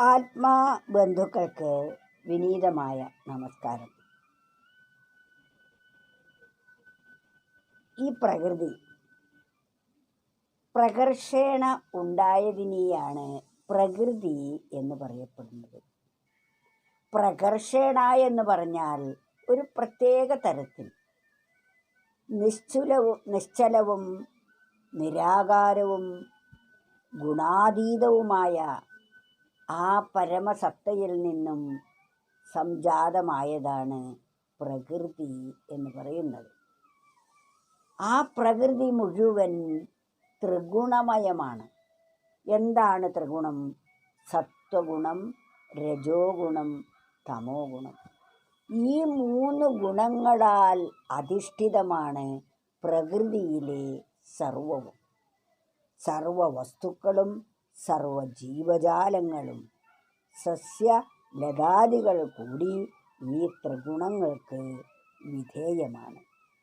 ആത്മാ ബന്ധുക്കൾക്ക് വിനീതമായ നമസ്കാരം. ഈ പ്രകൃതി പ്രകർഷേണ ഉണ്ടായതിനെയാണ് പ്രകൃതി എന്ന് പറയപ്പെടുന്നത്. പ്രകർഷേണ എന്ന് പറഞ്ഞാൽ ഒരു പ്രത്യേക തരത്തിൽ നിശ്ചുലവും നിശ്ചലവും നിരാകാരവും ഗുണാതീതവുമായ ആ പരമസത്തയിൽ നിന്നും സംജാതമായതാണ് പ്രകൃതി എന്ന് പറയുന്നത്. ആ പ്രകൃതി മുഴുവൻ ത്രിഗുണമയമാണ്. എന്താണ് ത്രിഗുണം? സത്വഗുണം രജോഗുണം തമോ ഗുണം ഈ മൂന്ന് ഗുണങ്ങളാൽ അധിഷ്ഠിതമാണ് പ്രകൃതിയിലെ സർവവും. സർവ വസ്തുക്കളും സർവ ജീവജാലങ്ങളും സസ്യ ലതാദികൾ കൂടി ഈ ത്രിഗുണങ്ങൾക്ക് വിധേയമാണ്.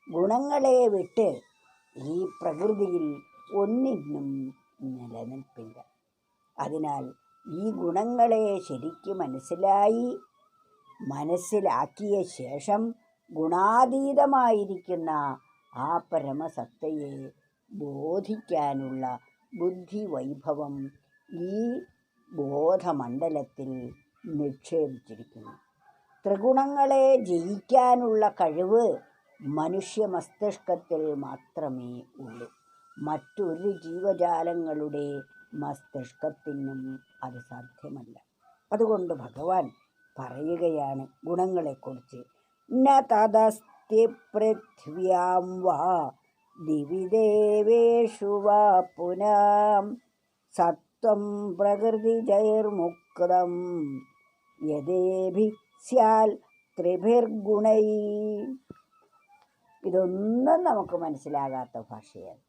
ഗുണങ്ങളെ വിട്ട് ഈ പ്രകൃതിയിൽ ഒന്നിനും നിലനിൽപ്പില്ല. അതിനാൽ ഈ ഗുണങ്ങളെ ശരിക്ക് മനസ്സിലായി മനസ്സിലാക്കിയ ശേഷം ഗുണാതീതമായിരിക്കുന്ന ആ പരമസത്തയെ ബോധിക്കാനുള്ള ബുദ്ധി വൈഭവം ഈ ബോധമണ്ഡലത്തിൽ നിക്ഷേപിച്ചിരിക്കുന്നു. ത്രിഗുണങ്ങളെ ജയിക്കാനുള്ള കഴിവ് മനുഷ്യ മസ്തിഷ്കത്തിൽ മാത്രമേ ഉള്ളൂ. മറ്റൊരു ജീവജാലങ്ങളുടെ മസ്തിഷ്കത്തിനും അത് സാധ്യമല്ല. അതുകൊണ്ട് ഭഗവാൻ പറയുകയാണ് ഗുണങ്ങളെക്കുറിച്ച്. ന തദസ്തി വാ ദിവിദേവേഷു വാ പുനാം സത്വം പ്രകൃതിജൈർമുക്തം യഥേഭി സ്യാൽ ത്രിഭിർഗുണൈ. ഇതൊന്നും നമുക്ക് മനസ്സിലാകാത്ത ഭാഷയാണ്.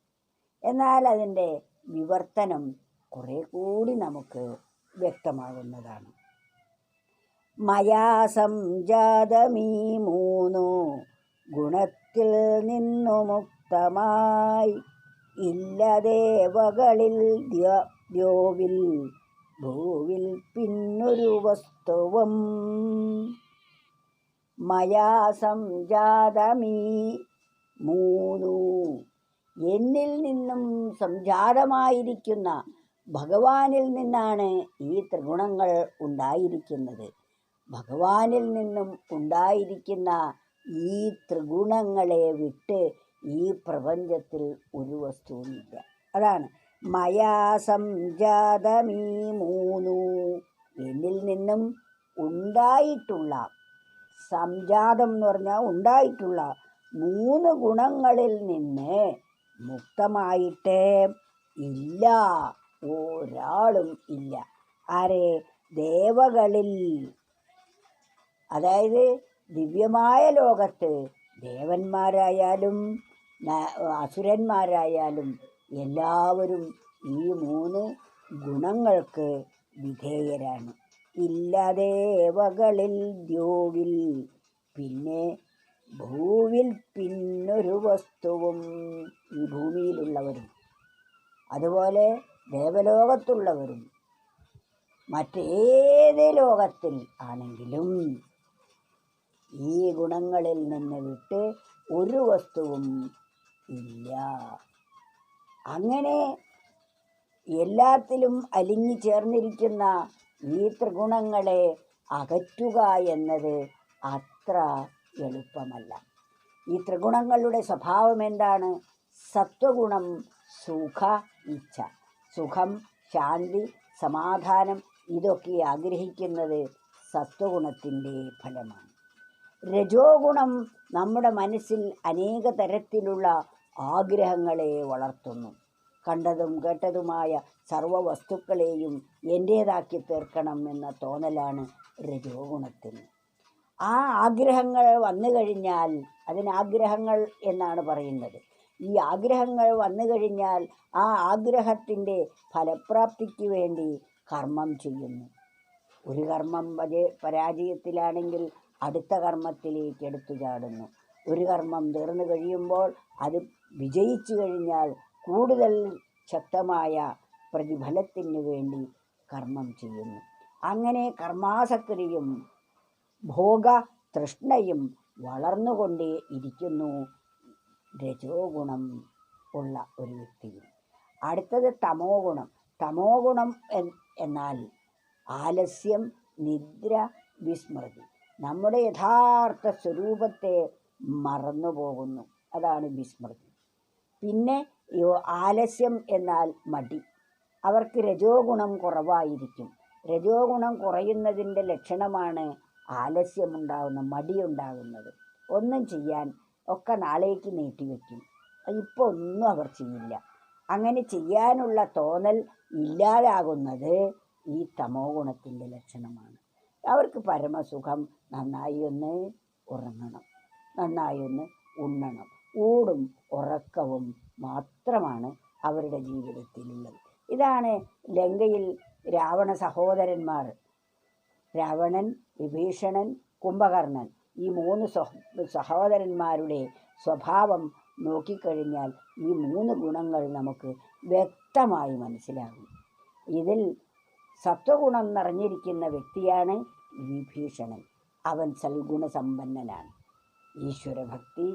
എന്നാൽ അതിന്റെ വിവർത്തനം കുറെ കൂടി നമുക്ക് വ്യക്തമാകുന്നതാണ്. മയാ സംജാതമീ മൂന്നു ഗുണത്തിൽ നിന്നു മുക്തമായി. ഇല്ലദേവകളിൽ ദ്യോവിൽ ഭൂവിൽ പിന്നൊരു വസ്തുവം. മയാ സംജാതമീ മൂന്നു. എന്നിൽ നിന്നും സംജാതമായിരിക്കുന്ന ഭഗവാനിൽ നിന്നാണ് ഈ ത്രിഗുണങ്ങൾ ഉണ്ടായിരിക്കുന്നത്. ഭഗവാനിൽ നിന്നും ഉണ്ടായിരിക്കുന്ന ഈ ത്രിഗുണങ്ങളെ വിട്ട് ഈ പ്രപഞ്ചത്തിൽ ഒരു വസ്തുവുമില്ല. അതാണ് മയാ സംജാതമീ മൂന്നു. എന്നിൽ നിന്നും ഉണ്ടായിട്ടുള്ള സംജാതം എന്ന് പറഞ്ഞാൽ ഉണ്ടായിട്ടുള്ള മൂന്ന് ഗുണങ്ങളിൽ നിന്ന് മുക്തമായിട്ട് ഇല്ല. ഒരാളും ഇല്ല. ആരെ? ദേവകളിൽ. അതായത് ദിവ്യമായ ലോകത്ത് ദേവന്മാരായാലും അസുരന്മാരായാലും എല്ലാവരും ഈ മൂന്ന് ഗുണങ്ങൾക്ക് വിധേയരാണ്. ഇല്ലദേവകളിൽ ദ്യോവിൽ പിന്നെ ഭൂവിൽ പിന്നൊരു വസ്തുവും ഈ ഭൂമിയിലുള്ളവരും അതുപോലെ ദേവലോകത്തുള്ളവരും മറ്റേത് ലോകത്തിൽ ആണെങ്കിലും ഈ ഗുണങ്ങളിൽ നിന്ന് വിട്ട് ഒരു വസ്തുവും ഇല്ല. അങ്ങനെ എല്ലാത്തിലും അലിഞ്ഞു ചേർന്നിരിക്കുന്ന ഈ ത്രിഗുണങ്ങളെ അകറ്റുക എന്നത് അത്ര എളുപ്പമല്ല. ഈ ത്രിഗുണങ്ങളുടെ സ്വഭാവം എന്താണ്? സത്വഗുണം സുഖ ഇച്ഛ. സുഖം ശാന്തി സമാധാനം ഇതൊക്കെ ആഗ്രഹിക്കുന്നത് സത്വഗുണത്തിന്റെ ഫലമാണ്. രജോ ഗുണം നമ്മുടെ മനസ്സിൽ അനേക തരത്തിലുള്ള ആഗ്രഹങ്ങളെ വളർത്തുന്നു. കണ്ടതും കേട്ടതുമായ സർവ വസ്തുക്കളെയും എന്റേതാക്കി തീർക്കണം എന്ന തോന്നലാണ് രജോഗുണത്തിന്. ആ ആഗ്രഹങ്ങൾ വന്നു കഴിഞ്ഞാൽ അതിനാഗ്രഹങ്ങൾ എന്നാണ് പറയുന്നത്. ഈ ആഗ്രഹങ്ങൾ വന്നു കഴിഞ്ഞാൽ ആ ആഗ്രഹത്തിന്റെ ഫലപ്രാപ്തിക്ക് വേണ്ടി കർമ്മം ചെയ്യുന്നു. ഒരു കർമ്മം പരാ പരാജയത്തിലാണെങ്കിൽ അടുത്ത കർമ്മത്തിലേക്ക് എടുത്തു ചാടുന്നു. ഒരു കർമ്മം തീർന്നു കഴിയുമ്പോൾ അത് വിജയിച്ചു കഴിഞ്ഞാൽ കൂടുതൽ ശക്തമായ പ്രതിഫലത്തിന് വേണ്ടി കർമ്മം ചെയ്യുന്നു. അങ്ങനെ കർമാസക്തിയും ഭോഗ തൃഷ്ണയും വളർന്നുകൊണ്ടേ ഇരിക്കുന്നു രജോ ഗുണം ഉള്ള ഒരു വ്യക്തിയിൽ അടുത്തത് തമോ ഗുണം തമോ ഗുണം എന്നാൽ ആലസ്യം നിദ്ര വിസ്മൃതി. നമ്മുടെ യഥാർത്ഥ സ്വരൂപത്തെ മറന്നു പോകുന്നു അതാണ് വിസ്മൃതി. പിന്നെ ഈ ആലസ്യം എന്നാൽ മടി. അവർക്ക് രജോ ഗുണം കുറവായിരിക്കും. രജോ ഗുണം കുറയുന്നതിന്റെ ലക്ഷണമാണ് ആലസ്യമുണ്ടാകുന്ന മടിയുണ്ടാകുന്നത് ഒന്നും ചെയ്യാൻ ഒക്കെ നാളേക്ക് നീട്ടിവെക്കും. ഇപ്പോൾ ഒന്നും അവർ ചെയ്യില്ല. അങ്ങനെ ചെയ്യാനുള്ള തോന്നൽ ഇല്ലാതാകുന്നത് ഈ തമോ ഗുണത്തിന്റെ ലക്ഷണമാണ്. അവർക്ക് പരമസുഖം നന്നായി ഒന്ന് ഉറങ്ങണം. നന്നായി ഒന്ന് ഉണ്ണണം. ഊടും ഉറക്കവും മാത്രമാണ് അവരുടെ ജീവിതത്തിലുള്ളത്. ഇതാണ് ലങ്കയിൽ രാവണ സഹോദരന്മാർ. രാവണൻ വിഭീഷണൻ കുംഭകർണൻ. ഈ മൂന്ന് സഹോദരന്മാരുടെ സ്വഭാവം നോക്കിക്കഴിഞ്ഞാൽ ഈ മൂന്ന് ഗുണങ്ങൾ നമുക്ക് വ്യക്തമായി മനസ്സിലാകും. ഇതിൽ സത്വഗുണം നിറഞ്ഞിരിക്കുന്ന വ്യക്തിയാണ് വിഭീഷണൻ. അവൻ സൽഗുണസമ്പന്നനാണ്. ഈശ്വരഭക്തി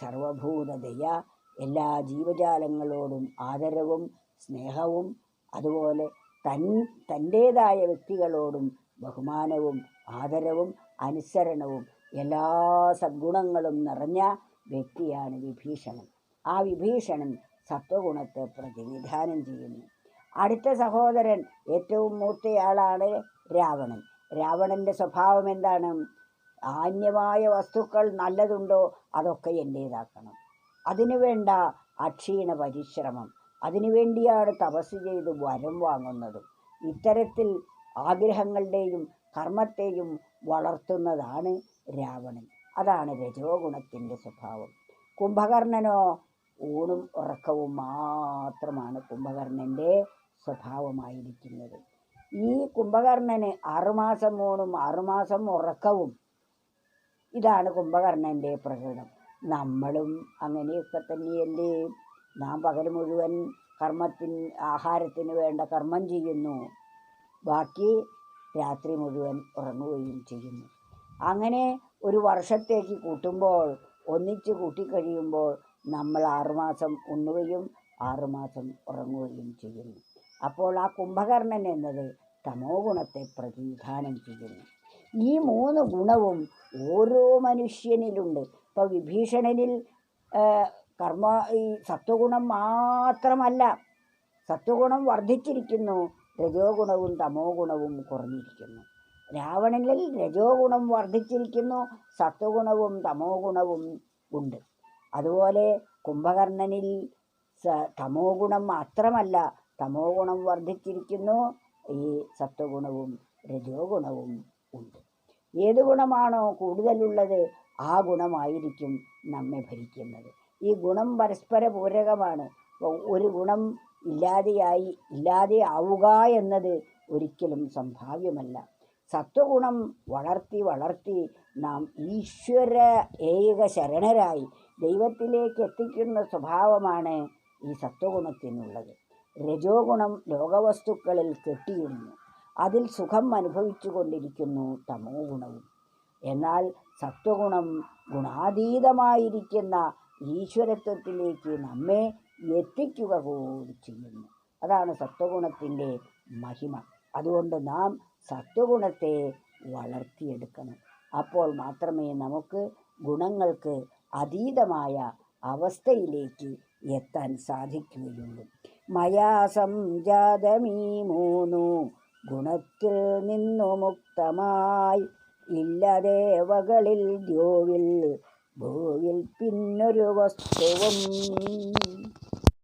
സർവഭൂതദയ എല്ലാ ജീവജാലങ്ങളോടും ആദരവും സ്നേഹവും അതുപോലെ തൻ തന്റേതായ വ്യക്തികളോടും ബഹുമാനവും ആദരവും അനുസരണവും എല്ലാ സദ്ഗുണങ്ങളും നിറഞ്ഞ വ്യക്തിയാണ് വിഭീഷണൻ. ആ വിഭീഷണൻ സത്വഗുണത്തെ പ്രതിനിധാനം ചെയ്യുന്നു. അടുത്ത സഹോദരൻ ഏറ്റവും മൂത്തയാളാണ് രാവണൻ. രാവണന്റെ സ്വഭാവം എന്താണ്? ആന്യമായ വസ്തുക്കൾ നല്ലതുണ്ടോ? അതൊക്കെ എന്റേതാക്കണം. അതിനു വേണ്ട അക്ഷീണ പരിശ്രമം. അതിനു വേണ്ടിയാണ് തപസ് ചെയ്ത് വരം വാങ്ങുന്നതും. ഇത്തരത്തിൽ ആഗ്രഹങ്ങളുടെയും കർമ്മത്തെയും വളർത്തുന്നതാണ് രാവണൻ. അതാണ് രജോ ഗുണത്തിന്റെ സ്വഭാവം. കുംഭകർണനോ ഊണും ഉറക്കവും മാത്രമാണ് കുംഭകർണന്റെ സ്വഭാവമായിരിക്കുന്നത്. ഈ കുംഭകർണന് ആറുമാസം ഊണും ആറുമാസം ഉറക്കവും ഇതാണ് കുംഭകർണന്റെ പ്രകൃതം നമ്മളും അങ്ങനെയൊക്കെ തന്നെയല്ലേ. നാം പകൽ മുഴുവൻ കർമ്മത്തിൻ ആഹാരത്തിന് വേണ്ട കർമ്മം ചെയ്യുന്നു. ബാക്കി രാത്രി മുഴുവൻ ഉറങ്ങുകയും ചെയ്യുന്നു. അങ്ങനെ ഒരു വർഷത്തേക്ക് കൂട്ടുമ്പോൾ ഒന്നിച്ച് കൂട്ടിക്കഴിയുമ്പോൾ നമ്മൾ ആറുമാസം ഉണ്ണുകയും ആറുമാസം ഉറങ്ങുകയും ചെയ്യുന്നു. അപ്പോൾ ആ കുംഭകർണൻ എന്നത് തമോ ഗുണത്തെ പ്രതിനിധാനം ചെയ്യുന്നു. ഈ മൂന്ന് ഗുണവും ഓരോ മനുഷ്യനിലുണ്ട്. ഇപ്പോൾ വിഭീഷണനിൽ കർമ്മ ഈ സത്വഗുണം മാത്രമല്ല സത്വഗുണം വർദ്ധിച്ചിരിക്കുന്നു രജോ ഗുണവും തമോ ഗുണവും കുറഞ്ഞിരിക്കുന്നു. രാവണനിൽ രജോ ഗുണം വർദ്ധിച്ചിരിക്കുന്നു സത്വഗുണവും തമോ ഗുണവും ഉണ്ട്. അതുപോലെ കുംഭകർണനിൽ തമോ ഗുണം മാത്രമല്ല തമോ ഗുണം വർദ്ധിച്ചിരിക്കുന്നു ഈ സത്വഗുണവും രജോ ഗുണവും ഉണ്ട്. ഏത് ഗുണമാണോ കൂടുതലുള്ളത് ആ ഗുണമായിരിക്കും നമ്മെ ഭരിക്കുന്നത്. ഈ ഗുണം പരസ്പര പൂരകമാണ് ഒരു ഗുണം ഇല്ലാതെയായി ഇല്ലാതെ ആവുക എന്നത് ഒരിക്കലും സംഭാവ്യമല്ല. സത്വഗുണം വളർത്തി വളർത്തി നാം ഈശ്വര ഏക ശരണരായി ദൈവത്തിലേക്ക് എത്തിക്കുന്ന സ്വഭാവമാണ് ഈ സത്വഗുണത്തിനുള്ളത്. രജോ ഗുണം ലോകവസ്തുക്കളിൽ കെട്ടിയിരുന്നു അതിൽ സുഖം അനുഭവിച്ചു കൊണ്ടിരിക്കുന്നു തമോ ഗുണവും. എന്നാൽ സത്വഗുണം ഗുണാതീതമായിരിക്കുന്ന ഈശ്വരത്വത്തിലേക്ക് നമ്മെ എത്തിക്കുക കൂടി ചെയ്യുന്നു. അതാണ് സത്വഗുണത്തിന്റെ മഹിമ. അതുകൊണ്ട് നാം സത്വഗുണത്തെ വളർത്തിയെടുക്കണം. അപ്പോൾ മാത്രമേ നമുക്ക് ഗുണങ്ങൾക്ക് അതീതമായ അവസ്ഥയിലേക്ക് എത്താൻ സാധിക്കുകയുള്ളൂ. മയാ സംജാതമീ മൂന്നു ഗുണത്തിൽ നിന്നു മുക്തമായി ഇല്ലദേവകളിൽ ദ്യോവിൽ ഭൂവിൽ പിന്നൊരു വസ്തുവും